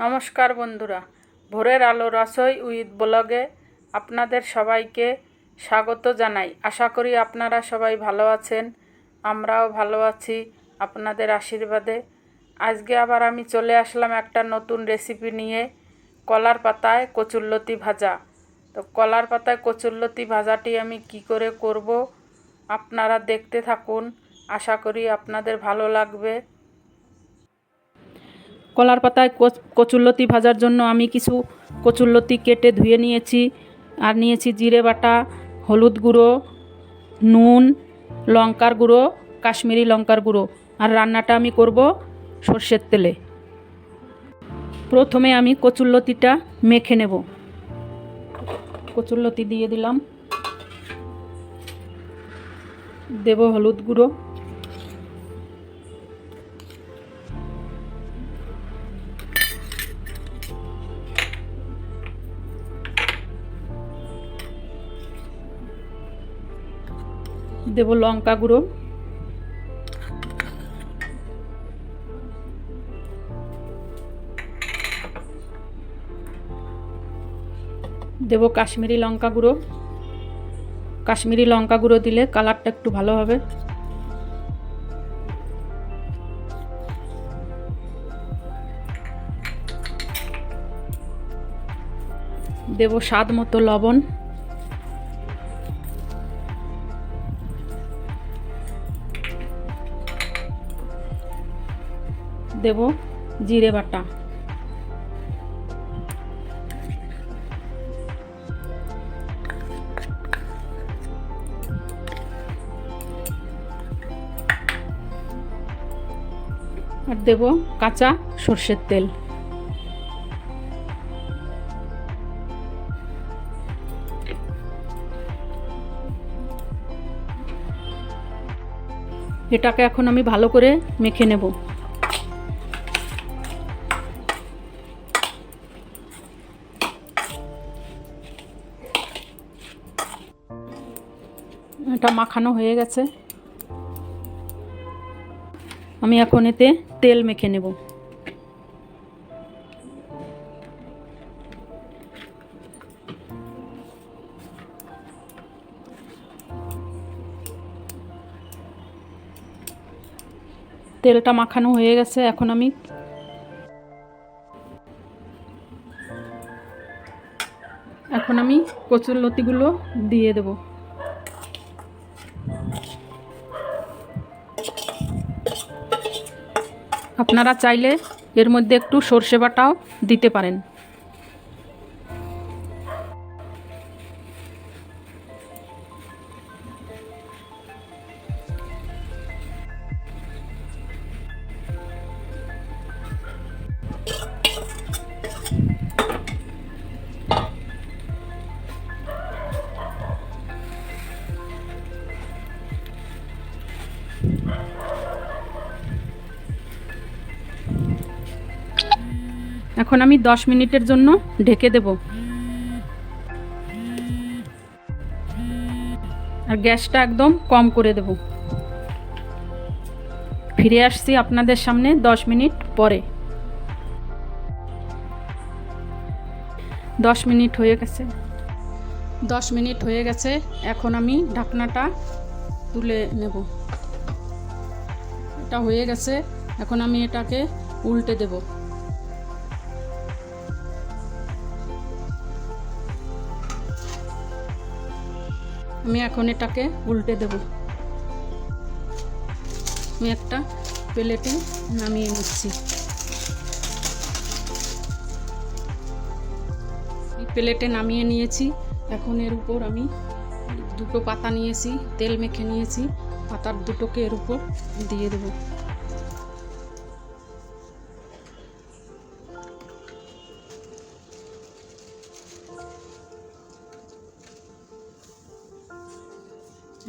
নমস্কার বন্ধুরা। ভোরের আলো রসই উইথ ব্লগে আপনাদের সবাইকে স্বাগত জানাই। আশা করি আপনারা সবাই ভালো আছেন, আমরাও ভালো আছি আপনাদের আশীর্বাদে। আজকে আবার আমি চলে আসলাম একটা নতুন রেসিপি নিয়ে, কলার পাতায় কচুরলতি ভাজা। তো কলার পাতায় কচুরলতি ভাজাটি আমি কি করে করব, আপনারা দেখতে থাকুন। আশা করি আপনাদের ভালো লাগবে। কলার পাতায় কচুরলতি ভাজার জন্য আমি কিছু কচুরলতি কেটে ধুয়ে নিয়েছি। আর নিয়েছি জিরে বাটা, হলুদ গুঁড়ো, নুন, লঙ্কার গুঁড়ো, কাশ্মীরি লঙ্কার গুঁড়ো। আর রান্নাটা আমি করব সর্ষের তেলে। প্রথমে আমি কচুরলতিটা মেখে নেব। কচুরলতি দিয়ে দিলাম। দেব হলুদ গুঁড়ো। দেব লঙ্কা গুঁড়ো। দেব কাশ্মীরি লঙ্কা গুঁড়ো। কাশ্মীরি লঙ্কা গুঁড়ো দিলে কালারটা একটু ভালো হবে। দেব স্বাদ মতো লবণ। দেব জিরে বাটা। আর দেব কাঁচা সর্ষের তেল। এটাকে এখন আমি ভালো করে মেখে নেব। এটা মাখানো হয়ে গেছে। আমি এখন এতে তেল মেখে নেব। তেলটা মাখানো হয়ে গেছে, এখন আমি এখন আমি কচুর লতিগুলো দিয়ে দেবো। আপনারা চাইলে এর মধ্যে একটু সর্ষে বাটাও দিতে পারেন। এখন আমি দশ মিনিটের জন্য ঢেকে দেব। আর গ্যাসটা একদম কম করে দেব। ফিরে আসছি আপনাদের সামনে দশ মিনিট পরে। দশ মিনিট হয়ে গেছে। দশ মিনিট হয়ে গেছে। এখন আমি ঢাকনাটা তুলে নেব। এটা হয়ে গেছে। এখন আমি এটাকে উল্টে দেবো। আমি এখন এটাকে উল্টে দেব। আমি একটা প্লেটে নামিয়ে নিচ্ছি। প্লেটে নামিয়ে নিয়েছি। এখন এর উপর আমি দুটো পাতা নিয়েছি, তেল মেখে নিয়েছি। পাতার দুটোকে এর উপর দিয়ে দেবো।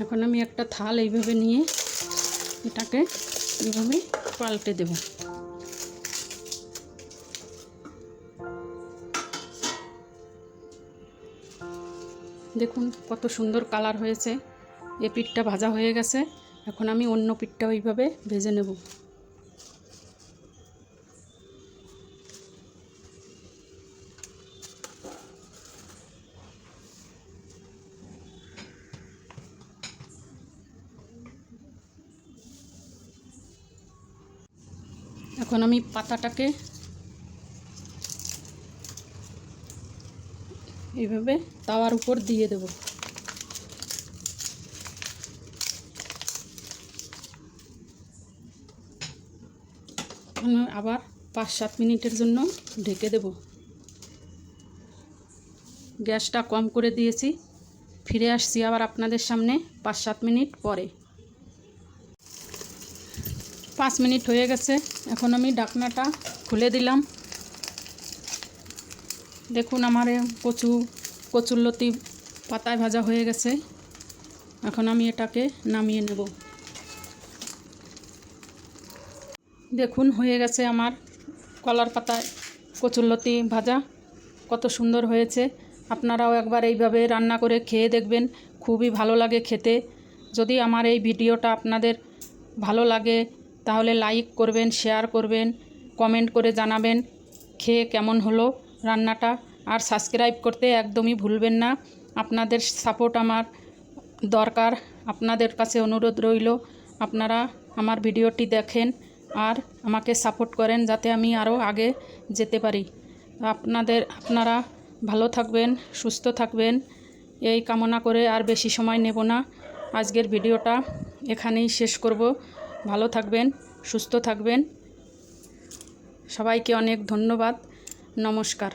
এখন আমি একটা থাল এইভাবে নিয়ে এটাকে এইভাবে পাল্টে দেব। দেখুন কত সুন্দর কালার হয়েছে। এ পিঠটা ভাজা হয়ে গেছে। এখন আমি অন্য পিঠটা ওইভাবে ভেজে নেব। এখন আমি পাতাটাকে এইভাবে তাওয়ার উপর দিয়ে দেব। আবার পাঁচ সাত মিনিটের জন্য ঢেকে দেব। গ্যাসটা কম করে দিয়েছি, ফিরে আসছি আবার আপনাদের সামনে পাঁচ সাত মিনিট পরে। পাঁচ মিনিট হয়ে গেছে। এখন আমি ডাকনাটা খুলে দিলাম। দেখুন আমার কচু কচুরলতি পাতায় ভাজা হয়ে গেছে। এখন আমি এটাকে নামিয়ে নেব। দেখুন, হয়ে গেছে আমার কলার পাতায় কচুরলতি ভাজা। কত সুন্দর হয়েছে। আপনারাও একবার এইভাবে রান্না করে খেয়ে দেখবেন। খুবই ভালো লাগে খেতে। যদি আমার এই ভিডিওটা আপনাদের ভালো লাগে তাহলে লাইক করবেন শেয়ার করবেন কমেন্ট করে জানাবেন খেয়ে কেমন হলো রান্নাটা। আর সাবস্ক্রাইব করতে একদমই ভুলবেন না। আপনাদের সাপোর্ট আমার দরকার। আপনাদের কাছে অনুরোধ রইল, আপনারা আমার ভিডিওটি দেখেন আর আমাকে সাপোর্ট করেন যাতে আমি আরও আগে যেতে পারি। আপনাদের, আপনারা ভালো থাকবেন, সুস্থ থাকবেন। এই কামনা করে আর বেশি সময় নেব না। আজকের ভিডিওটা এখানেই শেষ করব। ভালো থাকবেন সুস্থ থাকবেন। সবাইকে অনেক ধন্যবাদ। নমস্কার।